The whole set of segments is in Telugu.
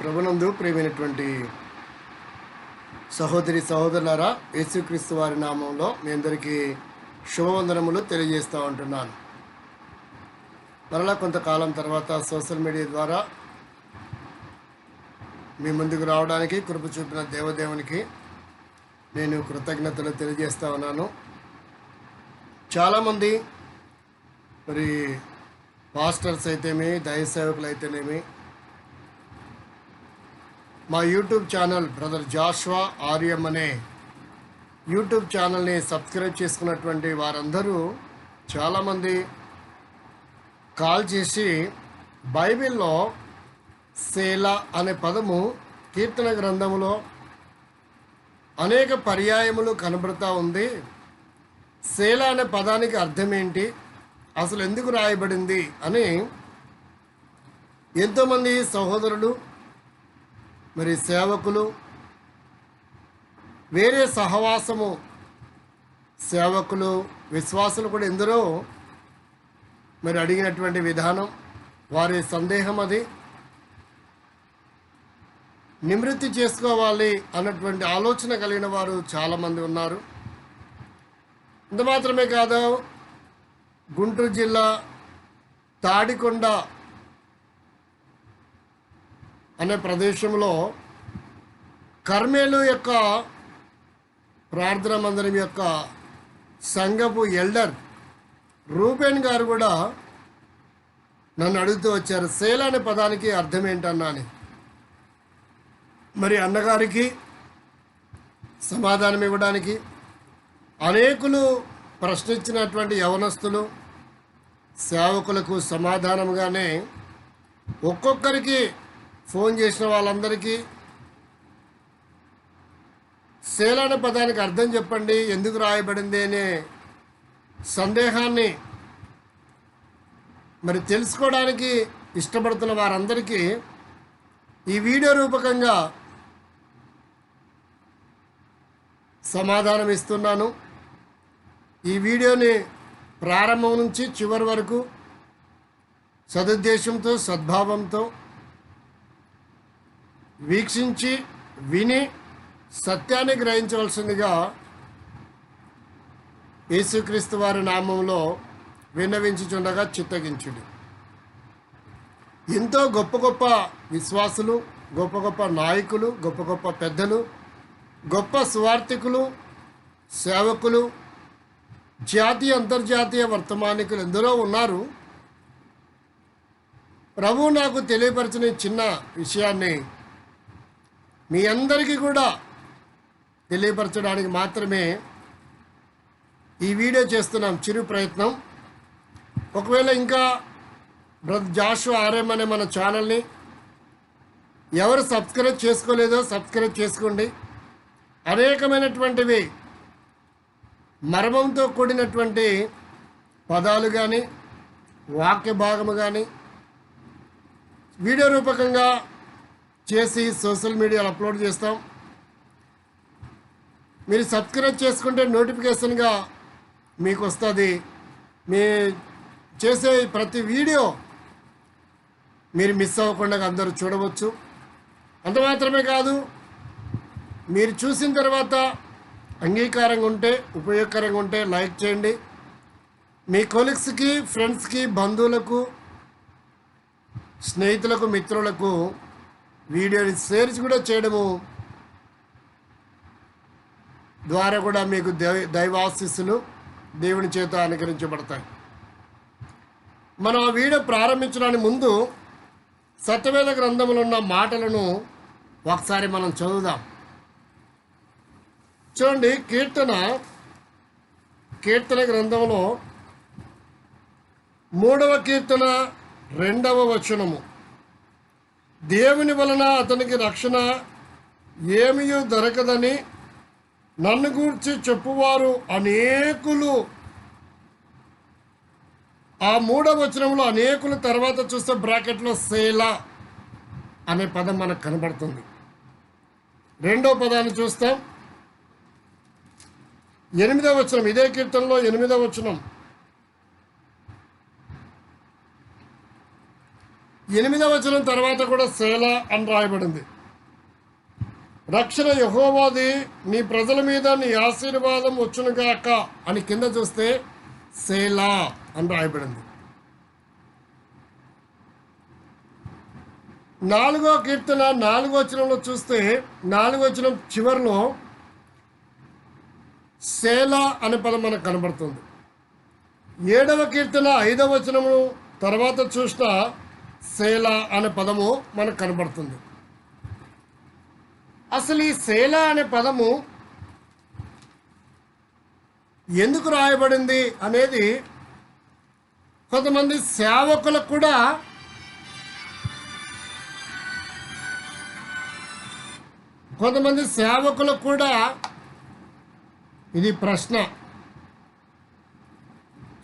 ప్రభునందు ప్రేమైనటువంటి సహోదరి సహోదరులారా యేసుక్రీస్తు వారి నామంలో మీ అందరికీ శుభవందనములు తెలియజేస్తూ ఉంటున్నాను. మరలా కొంతకాలం తర్వాత సోషల్ మీడియా ద్వారా మీ ముందుకు రావడానికి కృప చూపిన దేవదేవునికి నేను కృతజ్ఞతలు తెలియజేస్తూ ఉన్నాను. చాలామంది మరి పాస్టర్స్ అయితేమి దయ సేవకులు అయితేనేమి మా YouTube channel brother Joshua Aryam అనే యూట్యూబ్ ఛానల్ని సబ్స్క్రైబ్ చేసుకున్నటువంటి వారందరూ చాలామంది కాల్ చేసి బైబిల్లో సేల అనే పదము కీర్తన గ్రంథములో అనేక పర్యాయములు కనబడుతూ ఉంది. సేల అనే పదానికి అర్థం ఏంటి? అసలు ఎందుకు రాయబడింది? అని ఎంతోమంది సహోదరులు మరి సేవకులు వేరే సహవాసము సేవకులు విశ్వాసులు కూడా ఎందరో మరి అడిగినటువంటి విధానం వారి సందేహం అది. నివృత్తి చేసుకోవాలి అన్నటువంటి ఆలోచన కలిగిన వారు చాలామంది ఉన్నారు. ఇంత మాత్రమే కాదు గుంటూరు జిల్లా తాడికొండ అనే ప్రదేశంలో కర్మేలు యొక్క ప్రార్థన మందిరం యొక్క సంఘపు ఎల్డర్ రూబేన్ గారు కూడా నన్ను అడుగుతూ వచ్చారు సేల్ అనే పదానికి అర్థం ఏంటన్నాని మరి అన్నగారికి సమాధానం ఇవ్వడానికి అనేకులు ప్రశ్నించినటువంటి యవనస్తులు సేవకులకు సమాధానంగానే ఒక్కొక్కరికి ఫోన్ చేసిన వాళ్ళందరికీ సేల్ అనే పదానికి అర్థం చెప్పండి ఎందుకు రాయబడింది అనే సందేహాన్ని మరి తెలుసుకోవడానికి ఇష్టపడుతున్న వారందరికీ ఈ వీడియో రూపకంగా సమాధానం ఇస్తున్నాను. ఈ వీడియోని ప్రారంభం నుంచి చివరి వరకు సదుద్దేశంతో సద్భావంతో వీక్షించి విని సత్యాన్ని గ్రహించవలసిందిగా యేసుక్రీస్తు వారి నామంలో విన్నవించుచుండగా చిత్తగించుడు. ఎంతో గొప్ప గొప్ప విశ్వాసులు గొప్ప గొప్ప నాయకులు గొప్ప గొప్ప పెద్దలు గొప్ప సువార్థికులు సేవకులు జాతీయ అంతర్జాతీయ వర్తమానికులు ఎందరో ఉన్నారు. ప్రభు నాకు తెలియపరిచిన చిన్న విషయాన్ని మీ అందరికీ కూడా తెలియపరచడానికి మాత్రమే ఈ వీడియో చేస్తున్నాం చిరు ప్రయత్నం. ఒకవేళ ఇంకా బ్రదర్ జాషు ఆర్ఎం అనే మన ఛానల్ని ఎవరు సబ్స్క్రైబ్ చేసుకోలేదో సబ్స్క్రైబ్ చేసుకోండి. అనేకమైనటువంటివి మర్మంతో కూడినటువంటి పదాలు కానీ వాక్య భాగము కానీ వీడియో రూపకంగా చేసి సోషల్ మీడియాలో అప్లోడ్ చేస్తాం. మీరు సబ్స్క్రైబ్ చేసుకుంటే నోటిఫికేషన్గా మీకు వస్తుంది. మీ చేసే ప్రతి వీడియో మీరు మిస్ అవ్వకుండా అందరూ చూడవచ్చు. అంత మాత్రమే కాదు మీరు చూసిన తర్వాత అంగీకారంగా ఉంటే ఉపయోగకరంగా ఉంటే లైక్ చేయండి. మీ కొలీగ్స్కి ఫ్రెండ్స్కి బంధువులకు స్నేహితులకు మిత్రులకు వీడియోని షేర్స్ కూడా చేయడము ద్వారా కూడా మీకు దైవ దైవాశీస్సులు దేవుని చేత అనుకరించబడతాయి. మనం ఆ వీడియో ప్రారంభించడానికి ముందు సత్యవేద గ్రంథంలో ఉన్న మాటలను ఒకసారి మనం చదువుదాం. చూడండి కీర్తన కీర్తన గ్రంథంలో మూడవ కీర్తన రెండవ వచనము. దేవుని వలన అతనికి రక్షణ ఏమీ దొరకదని నన్ను గూర్చి చెప్పువారు అనేకులు. ఆ మూడవ వచనంలో అనేకులు తర్వాత చూస్తే బ్రాకెట్లో సేలా అనే పదం మనకు కనబడుతుంది. రెండో పదాన్ని చూస్తాం. ఎనిమిదవ వచనం ఇదే కీర్తనలో ఎనిమిదవ వచనం. ఎనిమిదవ వచనం తర్వాత కూడా సేల అని రాయబడింది. రక్షణ యహోవాది నీ ప్రజల మీద నీ ఆశీర్వాదం వచ్చునుగాక అని కింద చూస్తే సేలా అని రాయబడింది. నాలుగో కీర్తన నాలుగో వచనంలో చూస్తే నాలుగో వచనం చివరిలో సేలా అనే పదం మనకు కనబడుతుంది. ఏడవ కీర్తన ఐదవ వచనము తర్వాత చూసినా సేలా అనే పదము మనకు కనబడుతుంది. అసలు ఈ సేలా అనే పదము ఎందుకు రాయబడింది అనేది కొంతమంది సేవకులకు కూడా కొంతమంది సేవకులకు కూడా ఇది ప్రశ్న.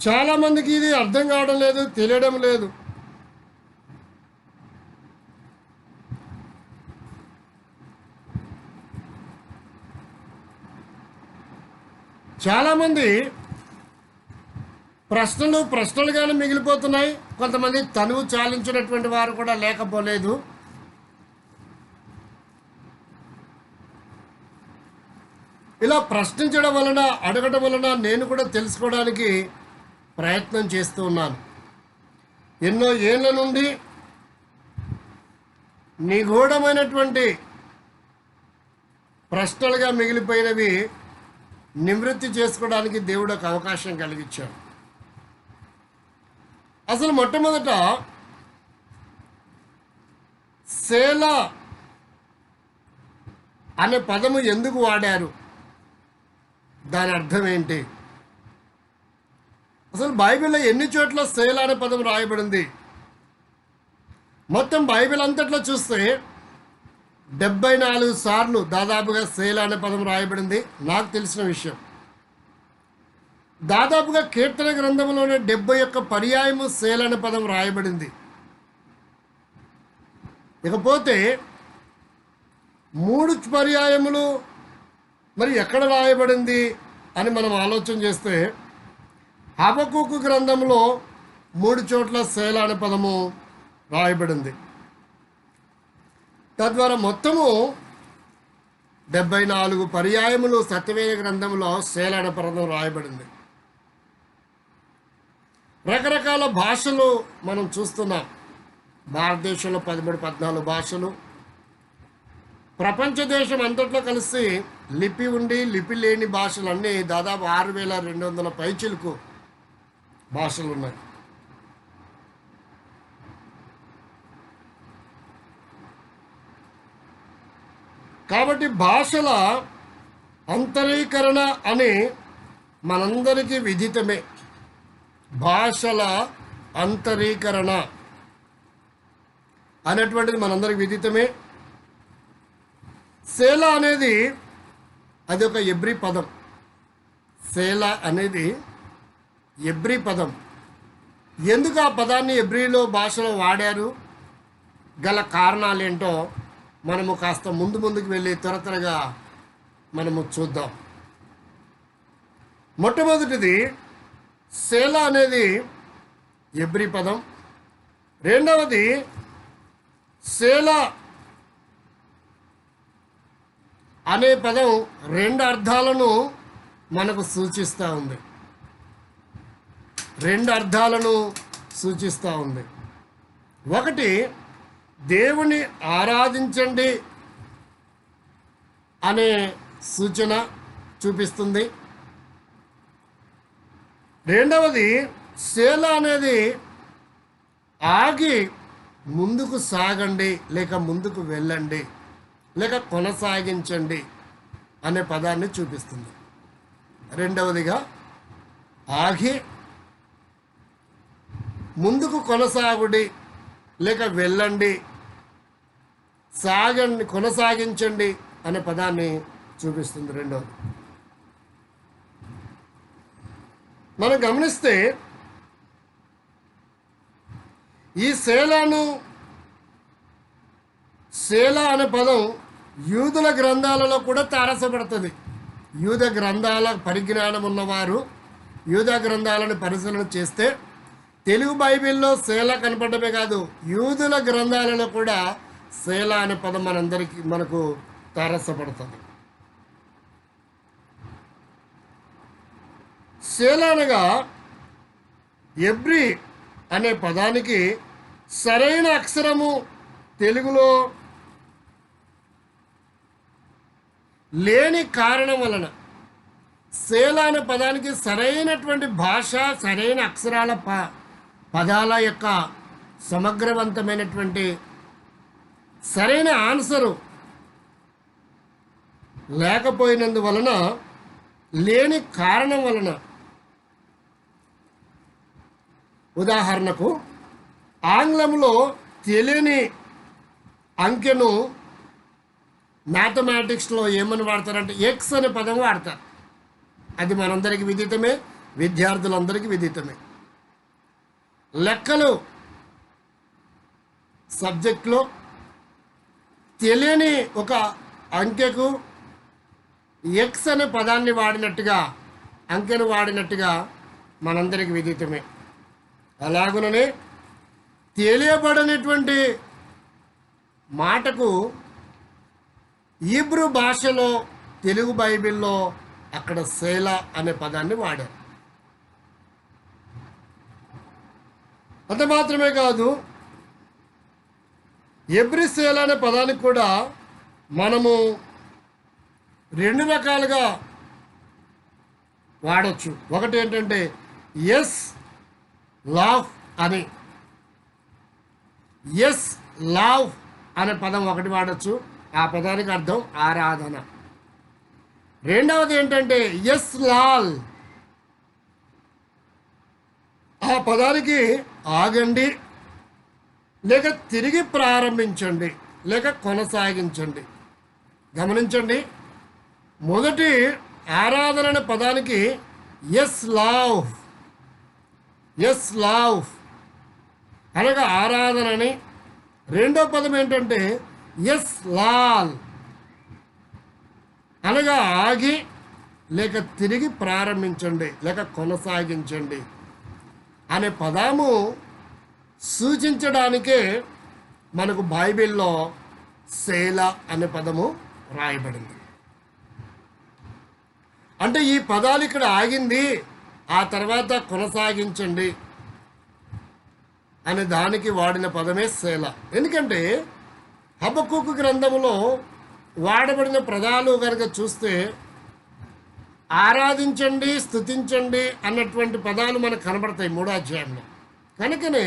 చాలామందికి ఇది అర్థం కావడం లేదు తెలియడం లేదు. చాలామంది ప్రశ్నలు ప్రశ్నలుగానే మిగిలిపోతున్నాయి. కొంతమంది తనువు చాలించినటువంటి వారు కూడా లేకపోలేదు. ఇలా ప్రశ్నించడం వలన అడగడం వలన నేను కూడా తెలుసుకోవడానికి ప్రయత్నం చేస్తూ ఉన్నాను. ఎన్నో ఏళ్ళ నుండి నిగూఢమైనటువంటి ప్రశ్నలుగా మిగిలిపోయినవి నివృత్తి చేసుకోవడానికి దేవుడు ఒక అవకాశం కలిగించాడు. అసలు మొట్టమొదట సేల అనే పదము ఎందుకు వాడారు? దాని అర్థం ఏంటి? అసలు బైబిల్లో ఎన్ని చోట్ల సేల్ అనే పదం రాయబడింది? మొత్తం బైబిల్ అంతట్లో చూస్తే డెబ్బై నాలుగు సార్లు దాదాపుగా సేల్ అనే పదం రాయబడింది. నాకు తెలిసిన విషయం. దాదాపుగా కీర్తన గ్రంథంలోనే డెబ్బై ఒక్క పర్యాయము సేల్ అనే పదం రాయబడింది. ఇకపోతే మూడు పర్యాయములు మరి ఎక్కడ రాయబడింది అని మనం ఆలోచన చేస్తే హబకుకు గ్రంథంలో మూడు చోట్ల శైల అనే పదము రాయబడింది. తద్వారా మొత్తము డెబ్బై నాలుగు పర్యాయములు సత్యవేద గ్రంథంలో శేలాడ అనే రాయబడింది. రకరకాల భాషలు మనం చూస్తున్నాం. భారతదేశంలో పదమూడు పద్నాలుగు భాషలు. ప్రపంచ దేశం అంతట్లో కలిసి లిపి ఉండి లిపి లేని భాషలన్నీ దాదాపు ఆరు వేల రెండు వందల పైచిలకు భాషలు ఉన్నాయి. కాబట్టి భాషల అంతరీకరణ అని మనందరికీ విదితమే. భాషల అంతరీకరణ అనేటువంటిది మనందరికి విదితమే. సేల అనేది అది ఒక ఎబ్రి పదం. సేల అనేది ఎబ్రి పదం. ఎందుకు ఆ పదాన్ని ఎబ్రిలో భాషలో వాడారు? గల కారణాలు ఏంటో మనము కాస్త ముందు ముందుకు వెళ్ళి త్వర త్వరగా మనము చూద్దాం. మొట్టమొదటిది సేల అనేది ఎబ్రి పదం. రెండవది సేల అనే పదం రెండు అర్థాలను మనకు సూచిస్తూ ఉంది. రెండు అర్థాలను సూచిస్తూ ఉంది. ఒకటి దేవుని ఆరాధించండి అనే సూచన చూపిస్తుంది. రెండవది శేల అనేది ఆగి ముందుకు సాగండి లేక ముందుకు వెళ్ళండి లేక కొనసాగించండి అనే పదాన్ని చూపిస్తుంది. రెండవదిగా ఆగి ముందుకు కొనసాగుడి లేక వెళ్ళండి సాగండి కొనసాగించండి అనే పదాన్ని చూపిస్తుంది రెండవది మనం గమనిస్తే ఈ శేలాను శేల అనే పదం యూదుల గ్రంథాలలో కూడా తారసపడుతుంది. యూద గ్రంథాల పరిజ్ఞానం ఉన్నవారు యూద గ్రంథాలను పరిశీలన చేస్తే తెలుగు బైబిల్లో శేల కనపడమే కాదు యూదుల గ్రంథాలలో కూడా శేల అనే పదం మనందరికీ మనకు తారసపడుతుంది. శేల అనగా ఎబ్రి అనే పదానికి సరైన అక్షరము తెలుగులో లేని కారణం వలన శేల అనే పదానికి సరైనటువంటి భాష సరైన అక్షరాల ప పదాల యొక్క సమగ్రవంతమైనటువంటి సరైన ఆన్సరు లేకపోయినందువలన లేని కారణం వలన. ఉదాహరణకు ఆంగ్లంలో తెలియని అంకెను మ్యాథమెటిక్స్లో ఏమని వాడతారంటే ఎక్స్ అనే పదం వాడతారు. అది మనందరికీ విదితమే విద్యార్థులందరికీ విదితమే. లెక్కలు సబ్జెక్ట్లో తెలియని ఒక అంకెకు ఎక్స్ అనే పదాన్ని వాడినట్టుగా అంకెను వాడినట్టుగా మనందరికీ విదితమే. అలాగుననే తెలియబడనటువంటి మాటకు ఈబ్రూ భాషలో తెలుగు బైబిల్లో అక్కడ శైల అనే పదాన్ని వాడారు. అంత మాత్రమే కాదు ఎబ్రిసేల్ అనే పదానికి కూడా మనము రెండు రకాలుగా వాడచ్చు. ఒకటి ఏంటంటే ఎస్ లావ్ అని. ఎస్ లావ్ అనే పదం ఒకటి వాడచ్చు. ఆ పదానికి అర్థం ఆరాధన. రెండవది ఏంటంటే ఎస్ లాల్ ఆ పదానికి ఆగండి లేక తిరిగి ప్రారంభించండి లేక కొనసాగించండి. గమనించండి మొదటి ఆరాధన అనే పదానికి ఎస్ లావ్ ఎస్ లావ్. అనగా ఆరాధన అని రెండో పదం ఏంటంటే ఎస్ లాల్. అనగా ఆగి లేక తిరిగి ప్రారంభించండి లేక కొనసాగించండి. అనే పదము సూచించడానికే మనకు బైబిల్లో శైల అనే పదము రాయబడింది. అంటే ఈ పదాలు ఇక్కడ ఆగింది ఆ తర్వాత కొనసాగించండి అనే దానికి వాడిన పదమే శైల ఎందుకంటే హబక్కుకు గ్రంథములో వాడబడిన పదాలు కనుక చూస్తే ఆరాధించండి స్థుతించండి అన్నటువంటి పదాలు మనకు కనబడతాయి మూడో అధ్యాయంలో. కనుకనే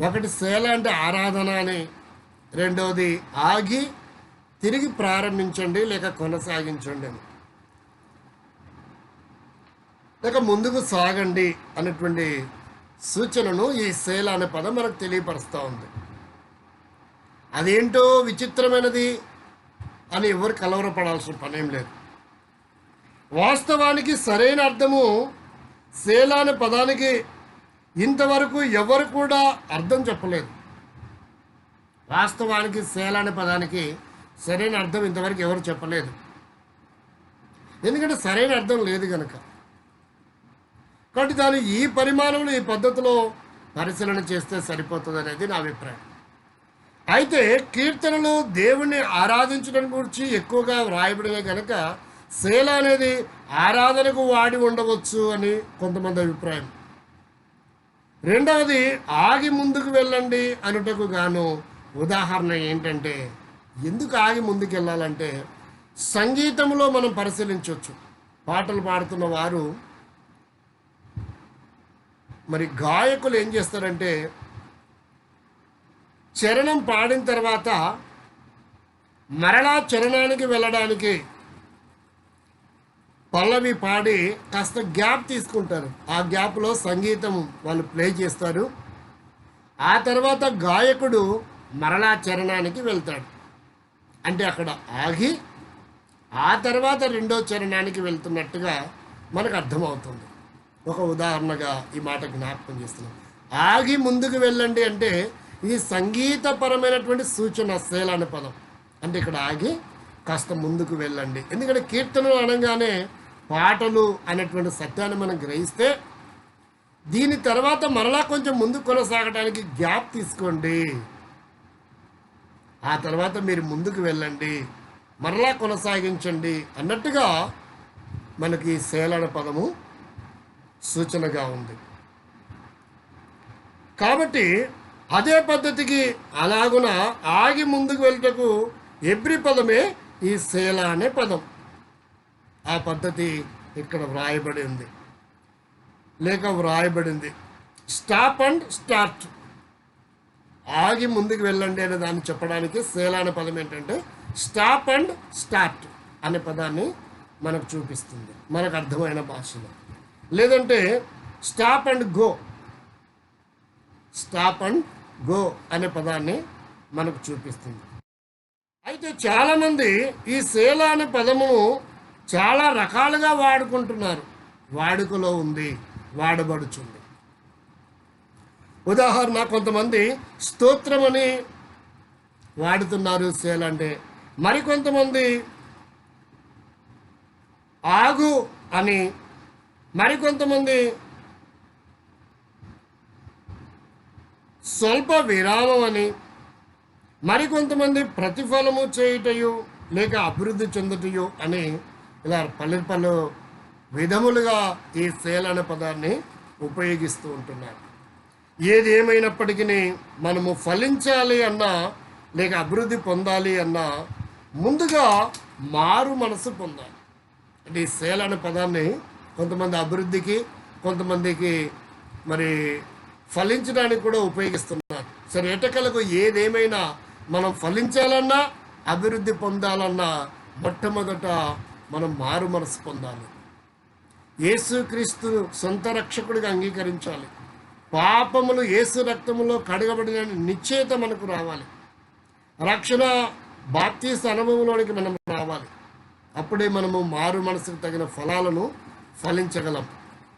ఒకటి శైల అంటే ఆరాధన అని రెండవది ఆగి తిరిగి ప్రారంభించండి లేక కొనసాగించండి అని. లేక ముందుకు సాగండి అనేటువంటి సూచనను ఈ శైల అనే పదం మనకు తెలియపరుస్తూ ఉంది. అదేంటో విచిత్రమైనది అని ఎవరు కలవరపడాల్సిన పనేం లేదు. వాస్తవానికి సరైన అర్థము శైల అనే పదానికి ఇంతవరకు ఎవరు కూడా అర్థం చెప్పలేదు. వాస్తవానికి శైల అనే పదానికి సరైన అర్థం ఇంతవరకు ఎవరు చెప్పలేదు. ఎందుకంటే సరైన అర్థం లేదు కనుక కాబట్టి దాన్ని ఈ పరిమాణంలో ఈ పద్ధతిలో పరిశీలన చేస్తే సరిపోతుంది అనేది నా అభిప్రాయం. అయితే కీర్తనలు దేవుణ్ణి ఆరాధించడం గురించి ఎక్కువగా వ్రాయబడిన కనుక శీల అనేది ఆరాధనకు వాడి ఉండవచ్చు అని కొంతమంది అభిప్రాయం. రెండవది ఆగి ముందుకు వెళ్ళండి అనుటకు గాను ఉదాహరణ ఏంటంటే ఎందుకు ఆగి ముందుకు వెళ్ళాలంటే సంగీతంలో మనం పరిశీలించవచ్చు పాటలు పాడుతున్న వారు మరి గాయకులు ఏం చేస్తారంటే చరణం పాడిన తర్వాత మరలా చరణానికి వెళ్ళడానికి పల్లవి పాడి కాస్త గ్యాప్ తీసుకుంటారు. ఆ గ్యాప్లో సంగీతం వాళ్ళు ప్లే చేస్తారు. ఆ తర్వాత గాయకుడు మరలా చరణానికి వెళ్తాడు. అంటే అక్కడ ఆగి ఆ తర్వాత రెండో చరణానికి వెళ్తున్నట్టుగా మనకు అర్థమవుతుంది. ఒక ఉదాహరణగా ఈ మాట జ్ఞాపకం చేస్తున్నాం ఆగి ముందుకు వెళ్ళండి అంటే ఇది సంగీతపరమైనటువంటి సూచన శైల అనే పదం. అంటే ఇక్కడ ఆగి కాస్త ముందుకు వెళ్ళండి. ఎందుకంటే కీర్తనలు అనగానే పాటలు అనేటువంటి సత్యాన్ని మనం గ్రహిస్తే దీని తర్వాత మరలా కొంచెం ముందు కొనసాగడానికి గ్యాప్ తీసుకోండి. ఆ తర్వాత మీరు ముందుకు వెళ్ళండి. మరలా కొనసాగించండి అన్నట్టుగా మనకి శేలన పదము సూచనగా ఉంది. కాబట్టి అదే పద్ధతికి అలాగున ఆగి ముందుకు వెళ్ళటకు ఎబ్రి పదమే ఈ శేల అనే పదం. ఆ పద్ధతి ఇక్కడ వ్రాయబడి ఉంది. లేక వ్రాయబడింది. Stop and start. ఆగి ముందుకు వెళ్ళండి అనే దాన్ని చెప్పడానికి సేలాన అనే పదం ఏంటంటే స్టాప్ అండ్ స్టార్ట్ అనే పదాన్ని మనకు చూపిస్తుంది. మనకు అర్థమైన భాషలో. లేదంటే stop and go. Stop and go అనే పదాన్ని మనకు చూపిస్తుంది. అయితే చాలామంది ఈ సేల అనే పదమును చాలా రకాలుగా వాడుకుంటున్నారు. వాడుకలో ఉంది వాడబడుచుంది. ఉదాహరణ కొంతమంది స్తోత్రం అని వాడుతున్నారు సేల్ అంటే. మరికొంతమంది ఆగు అని మరికొంతమంది స్వల్ప విరామం అని మరికొంతమంది ప్రతిఫలము చేయుటయు లేక అభివృద్ధి చెందుటయు అని ఇలా పలు పలు విధములుగా ఈ సేల్ అనే పదాన్ని ఉపయోగిస్తూ ఉంటున్నారు. ఏది ఏమైనప్పటికీ మనము ఫలించాలి అన్నా లేక అభివృద్ధి పొందాలి అన్నా ముందుగా మారు మనసు పొందాలి. అంటే ఈ సేల్ అనే పదాన్ని కొంతమంది అభివృద్ధికి కొంతమందికి మరి ఫలించడానికి కూడా ఉపయోగిస్తున్నారు. సరే ఎటకలకు ఏదేమైనా మనం ఫలించాలన్నా అభివృద్ధి పొందాలన్నా మొట్టమొదట మనం మారు మనసు పొందాలి. యేసుక్రీస్తును సొంత రక్షకుడిగా అంగీకరించాలి. పాపములు యేసు రక్తములో కడగబడిన నిశ్చేత మనకు రావాలి. రక్షణ బాప్తీస్ అనుభవంలోనికి మనం రావాలి. అప్పుడే మనము మారు మనసుకు తగిన ఫలాలను ఫలించగలం.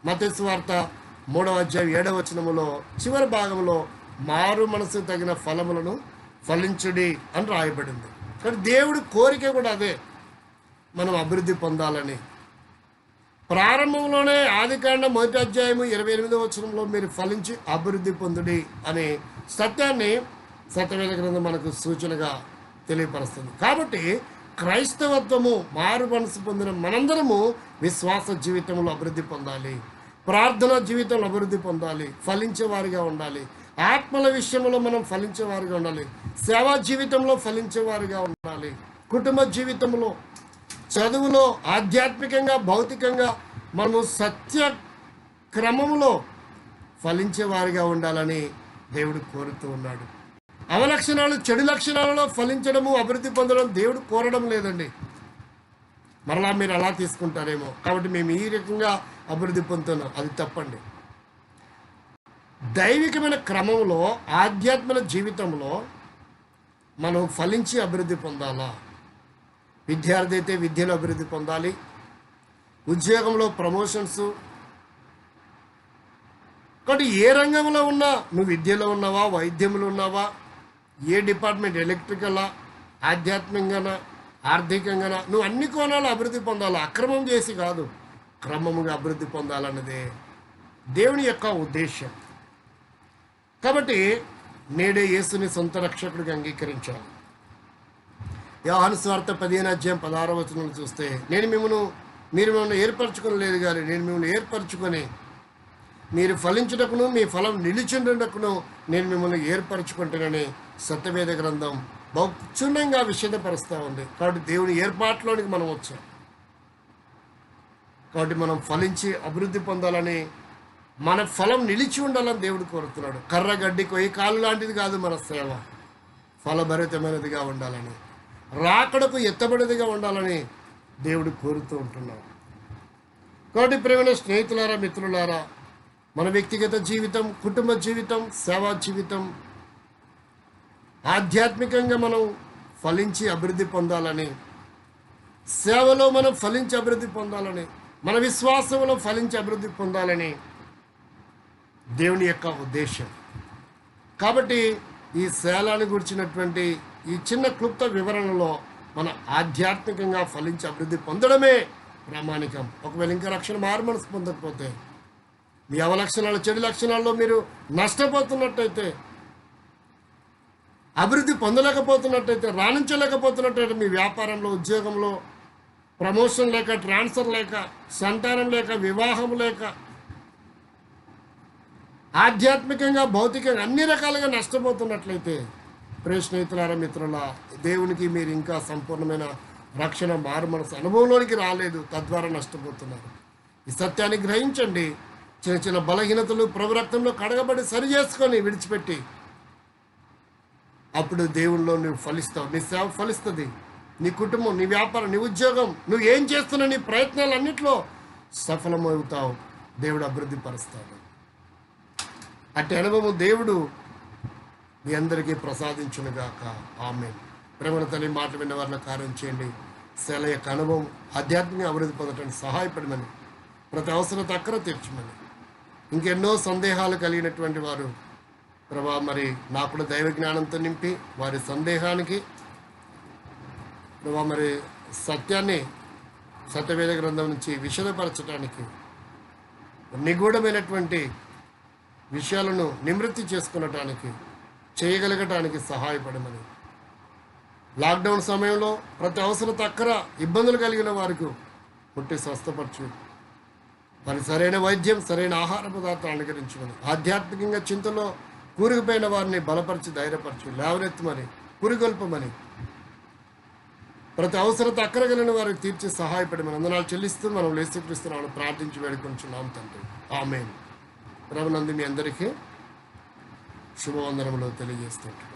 మతేసు వార్త మూడవ అధ్యాయం ఏడవ వచనములో చివరి భాగంలో మారు మనసుకు తగిన ఫలములను ఫలించుడి అని రాయబడింది. కానీ దేవుడి కోరిక కూడా అదే. మనం అభివృద్ధి పొందాలని. ప్రారంభంలోనే ఆదికాండ మొదటి అధ్యాయము ఇరవై ఎనిమిదో వచనంలో మీరు ఫలించి అభివృద్ధి పొందుడి అనే సత్యాన్ని సత్యవేద గ్రంథం మనకు సూచనగా తెలియపరుస్తుంది. కాబట్టి క్రైస్తవత్వము మారు మనసు పొందిన మనందరము విశ్వాస జీవితంలో అభివృద్ధి పొందాలి. ప్రార్థన జీవితంలో అభివృద్ధి పొందాలి. ఫలించేవారిగా ఉండాలి. ఆత్మల విషయంలో మనం ఫలించేవారిగా ఉండాలి. సేవా జీవితంలో ఫలించేవారిగా ఉండాలి. కుటుంబ జీవితంలో చదువులో ఆధ్యాత్మికంగా భౌతికంగా మనము సత్య క్రమంలో ఫలించేవారిగా ఉండాలని దేవుడు కోరుతూ ఉన్నాడు. అవలక్షణాలు చెడు లక్షణాలలో ఫలించడము అభివృద్ధి పొందడం దేవుడు కోరడం లేదండి. మరలా మీరు అలా తీసుకుంటారేమో. కాబట్టి మేము ఈ రకంగా అభివృద్ధి పొందుతున్నాం. అది తప్పండి. దైవికమైన క్రమంలో ఆధ్యాత్మిక జీవితంలో మనం ఫలించి అభివృద్ధి పొందాలా? విద్యార్థి అయితే విద్యలో అభివృద్ధి పొందాలి. ఉద్యోగంలో ప్రమోషన్స్ కాబట్టి ఏ రంగంలో ఉన్నా నువ్వు విద్యలో ఉన్నావా వైద్యంలో ఉన్నావా ఏ డిపార్ట్మెంట్ ఎలక్ట్రికలా ఆధ్యాత్మికంగానా ఆర్థికంగానా నువ్వు అన్ని కోణాలు అభివృద్ధి పొందాలి? అక్రమం చేసి కాదు. క్రమముగా అభివృద్ధి పొందాలన్నదే దేవుని యొక్క ఉద్దేశం కాబట్టి నేడే యేసుని సొంత రక్షకుడిగా అంగీకరించాలి. యోహాను స్వార్థ పదిహేను అధ్యాయం పదహార వచనం చూస్తే నేను మిమ్మల్ని మీరు మిమ్మల్ని ఏర్పరచుకొని లేదు కానీ నేను మిమ్మల్ని ఏర్పరచుకొని మీరు ఫలించుటకును మీ ఫలం నిలిచిండుటకును నేను మిమ్మల్ని ఏర్పరచుకుంటానని సత్యవేద గ్రంథం బహు విషేదపరుస్తూ విషదపరుస్తూ ఉంది. కాబట్టి దేవుని ఏర్పాట్లోనికి మనం వచ్చాం. కాబట్టి మనం ఫలించి అభివృద్ధి పొందాలని మన ఫలం నిలిచి ఉండాలని దేవుడు కోరుతున్నాడు. కర్ర గడ్డి కొయ్యి కాలు లాంటిది కాదు మన సేవ. ఫలభరితమైనదిగా ఉండాలని. రాకడకు ఎత్తబడిదిగా ఉండాలని దేవుడు కోరుతూ ఉంటున్నాం. కాబట్టి ప్రేమైన స్నేహితులారా మిత్రులారా మన వ్యక్తిగత జీవితం కుటుంబ జీవితం సేవా జీవితం ఆధ్యాత్మికంగా మనం ఫలించి అభివృద్ధి పొందాలని సేవలో మనం ఫలించి అభివృద్ధి పొందాలని మన విశ్వాసంలో ఫలించి అభివృద్ధి పొందాలని దేవుని యొక్క ఉద్దేశం. కాబట్టి ఈ శేలాన్ని గురించినటువంటి ఈ చిన్న క్లుప్త వివరణలో మన ఆధ్యాత్మికంగా ఫలించి అభివృద్ధి పొందడమే ప్రామాణికం. ఒకవేళ ఇంకా రక్షణ మారు మనసు పొందకపోతే మీ అవలక్షణాలు చెడు లక్షణాల్లో మీరు నష్టపోతున్నట్టయితే అభివృద్ధి పొందలేకపోతున్నట్టయితే రాణించలేకపోతున్నట్టయితే మీ వ్యాపారంలో ఉద్యోగంలో ప్రమోషన్ లేక ట్రాన్స్ఫర్ లేక సంతానం లేక వివాహం లేక ఆధ్యాత్మికంగా భౌతికంగా అన్ని రకాలుగా నష్టపోతున్నట్లయితే ప్రియ స్నేహితులారా మిత్రుల దేవునికి మీరు ఇంకా సంపూర్ణమైన రక్షణ మారు మనసు అనుభవంలోనికి రాలేదు తద్వారా నష్టపోతున్నారు. ఈ సత్యాన్ని గ్రహించండి. చిన్న చిన్న బలహీనతలు ప్రవరక్తంలో కడగబడి సరి చేసుకొని విడిచిపెట్టి అప్పుడు దేవుల్లో నువ్వు ఫలిస్తావు. నీ సేవ ఫలిస్తుంది. నీ కుటుంబం నీ వ్యాపారం నీ ఉద్యోగం నువ్వు ఏం చేస్తున్నా నీ ప్రయత్నాలన్నింటిలో సఫలమవుతావు. దేవుడు అభివృద్ధి పరుస్తాడు. అట్టి అనుభవం దేవుడు మీ అందరికీ ప్రసాదించునుగాక. ఆమె ప్రేమల తల్లి మాట విన్న వారిని కార్యం చేయండి. శల యొక్క అనుభవం ఆధ్యాత్మిక అభివృద్ధి పొందడానికి సహాయపడమని ప్రతి అవసరం తక్కువ తీర్చమని. ఇంకెన్నో సందేహాలు కలిగినటువంటి వారు ప్రభా మరి నాకు కూడా దైవ జ్ఞానంతో నింపి వారి సందేహానికి ప్రభా మరి సత్యాన్ని సత్యవేద గ్రంథం నుంచి విషదపరచడానికి నిగూఢమైనటువంటి విషయాలను నివృత్తి చేసుకునటానికి చేయగలగటానికి సహాయపడమని. లాక్డౌన్ సమయంలో ప్రతి అవసరత అక్కర ఇబ్బందులు కలిగిన వారికి పుట్టి స్వస్థపరచు. మరి సరైన వైద్యం సరైన ఆహార పదార్థాలు అనుకరించమని ఆధ్యాత్మికంగా చింతలో కూరుకుపోయిన వారిని బలపరిచి ధైర్యపరచు. లేవనెత్తమని పురిగొల్పమని. ప్రతి అవసరత అక్కర కలిగిన వారికి తీర్చి సహాయపడమని అందనాలు చెల్లిస్తూ మనం లేసుక్రీస్తున్నామని ప్రార్థించి వేడుకొంచున్నాం తండ్రి. ఆమె ప్రభునందు మీ అందరికీ శుభవందనములు తెలియజేస్తుంటాం